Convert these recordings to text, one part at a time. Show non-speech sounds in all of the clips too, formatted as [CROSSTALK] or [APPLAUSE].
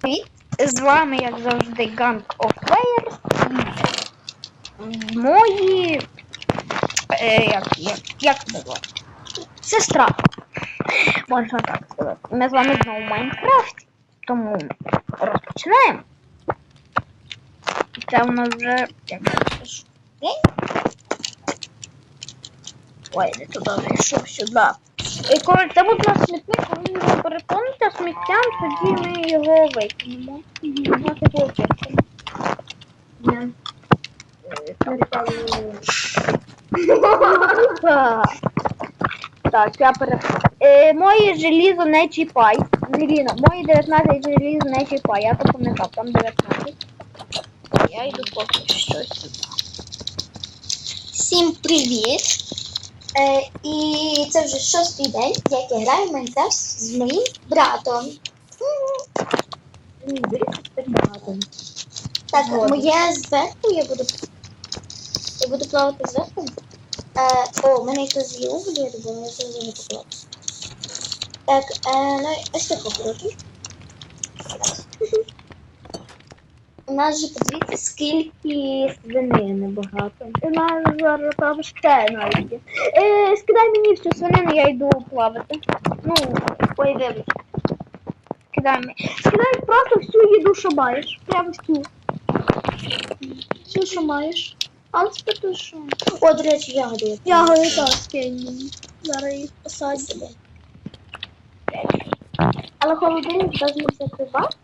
Привіт! З вами, як завжди, Gang of Players мої. Е, як, як, як називати? Сестра. Можна так сказати. Ми з вами знову в Майнкрафті. Тому розпочинаємо. Це у нас вже як. Ой, не туди зайшов сюди. Коли буде на смітник, коли його переповните сміттям, тоді ми його викинемо. Мати хлопчиком. Так, я пере... Е, моє желізо не чіпай. Міліна, мої 19 желізо не чіпай. Я то пам'ятав, там 19. Я йду поки що сюди. Всім привіт! Е, і це вже шостий день, як я граю в Майнкрафт з моїм братом. Так, моє зверху я буду. Я буду плавати зверху. Е, о, мене якось є уголі, я думаю, я вже не поклав. Так, е, ну, ось так покруту. У нас же подивіться, скільки свинини багато. У нас зараз там ще навіть. є. Е, скидай мені всю свинину, я йду плавати. Ну, ой, вибач. Скидай мені. Скидай просто всю їду, що маєш. Прямо всю. Все, що маєш? А от спиту, що? О, до речі, ягоди. Ягоди так скинь мені. Зараз їх посадь. Але холодильник должен закривати.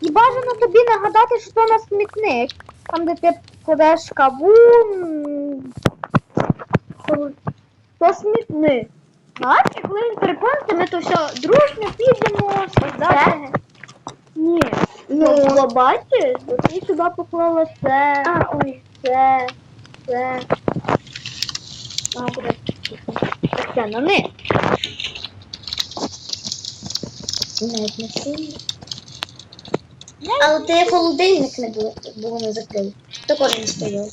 І бажано тобі нагадати, що на смітник. Там, де ти кладеш кавун. То смітник. Знаєш, коли він переповниться, ми то все дружно підемо складати. Ні. Ну, ну бачиш, ти сюди поклала це. А, ой. Це. Це. Куди? Це на них. Навіть не сильно. Але ти холодильник не було, було не закрив. Також не стояв.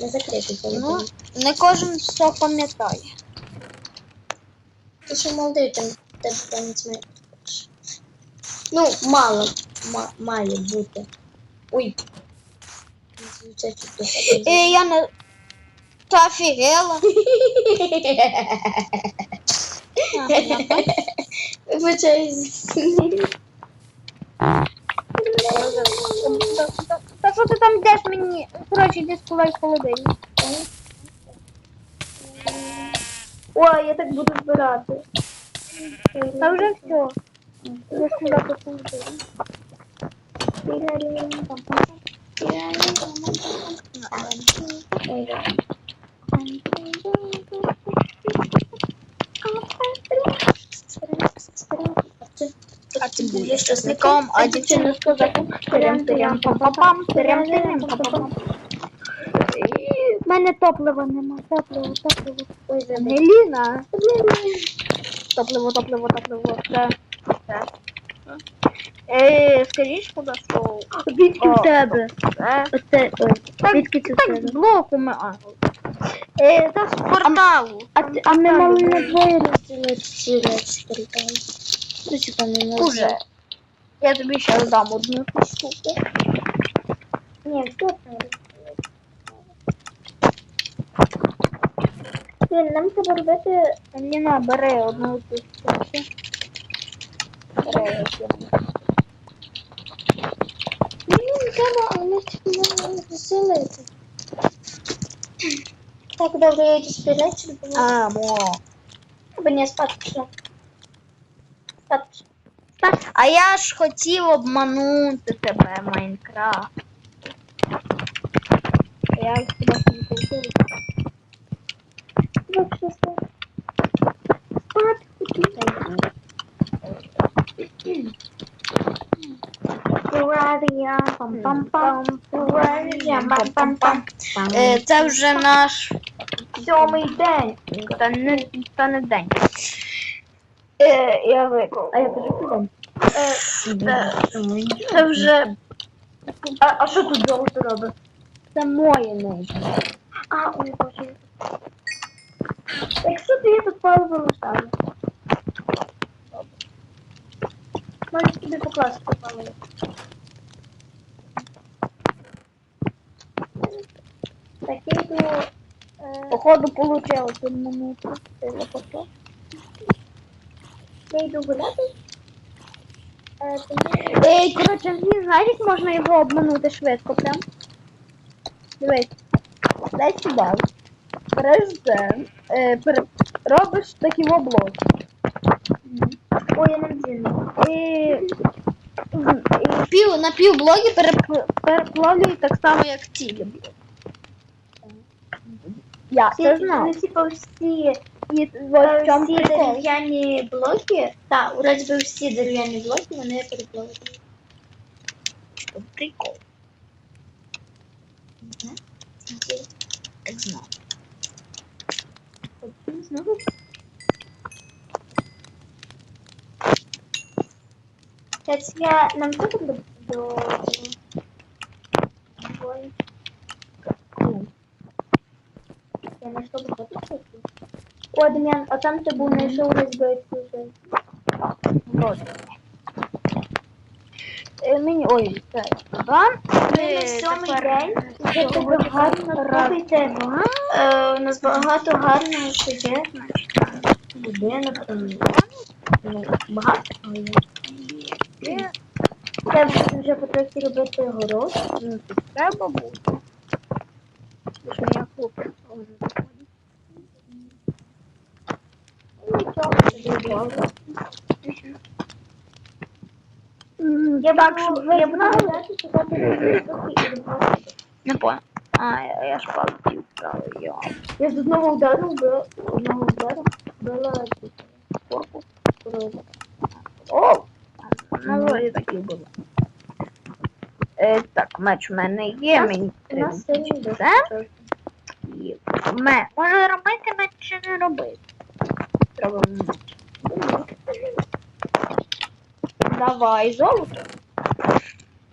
Не закритий Ну, холодильник. не кожен все пам'ятає. Ти що молодий, там тебе пам'ять має. Ну, мало. Ма- має бути. Ой. Чуть Е, я не. Та офігела. [LAUGHS] Вибачаюсь. Та що ти там йдеш мені? Коротше, йди складай холодильник. Ой, я так буду збирати. Та вже все. Я складати холодильник. А ти будеш часником, а дівчина з козаком. Тирям, тирям, пам-пам-пам, тирям, тирям, пам-пам-пам. В мене топлива нема, топливо, топливо. Ой. Ангеліна. Топливо, топливо, топливо. Це. Це. Е, скажіть, куди що? Звідки в тебе? Оце, ой. Звідки це в так, тебе? з блоку ми. А, е, це з порталу. А, ти- а ми мали на двоє розділити ці речі передали. Ну, чи там не на Уже. Я тобі ще дам одну таку штуку. Ні, хто там Блін, нам треба робити Ангеліна, бери одну цю штуку. Бери ось одну. Мені не треба, а ми тільки можемо заселити. Так, добре, я йду собі речі допомогу. А, мо. Або ні, спати пішла. А я ж хотів обманути тебе, Майнкрафт. Я тебе фурарія, пам-пам-пам. Е, Це вже наш сьомий день. Та не, та не день. Е, я виклав. А я кажу, куди? Е, це, це вже. А, а що тут золото робить? Це моє небо. А, ой, боже. Якщо ти я тут паливо лишаю. Можеш собі покласти попали. Так, я йду. Е, Походу получилось мене пропустила потім. Я йду гуляти. Е, Ей, коротше, не знаєш, можна його обманути швидко прям. Дивись. Дай сюди. Береш це. Е, пере... Робиш такі в облоки. Ой, я не вдіну. І, і пів, на пів блоки переп... переплавлюю так само, як цілі. Я це знав. Типу, всі, І ось в чому всі прикол. дерев'яні блоки, так, вроді би всі дерев'яні блоки вони переплавили. Що прикол. Так знав. Знову? Каць, я нам до... до... Ой. Я знайшла багато всяких. О, Дем'ян, а там ти був знайшов розбитку. Вот. Е, Мені ой, це туди. Ми на сьомий день вже тебе гарно слухайте. Е, У нас багато гарного що є. Будинок. Ну, багато. але є. Треба вже потрохи робити город. Ну, треба бути. Що я хлопець. Ну, собі добре. Я так, щоб ви знали. Не понял. А, я, я ж палки вправо, я. Я з одного удару вбила, одного удару вбила корпус. О! На волі такі було. Е, так, меч у мене є, мені У треба. Це? Є. Ме. Може робити меч чи не робити? Треба. Давай, золото.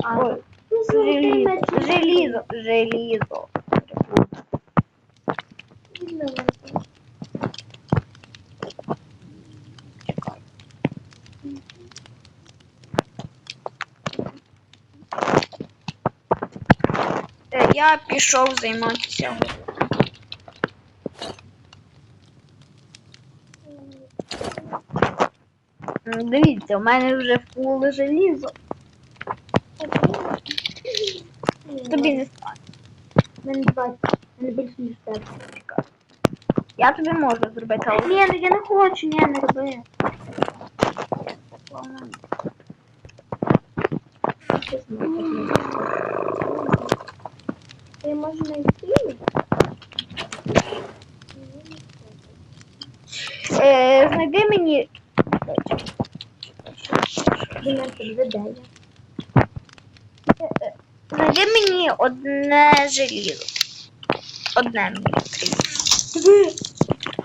А, Ой, ну, желізо, желізо, желізо. Я пішов займатися. Дивіться, у мене вже фул желізо. Тобі не стане. У мене 20, у мене більше ніж 5. Я тобі можу зробити, але Ні, ну я не хочу, ні, не роби. Я можу знайти. е, знайди мені. Знайди мені одне желізо. Одне мені потрібно.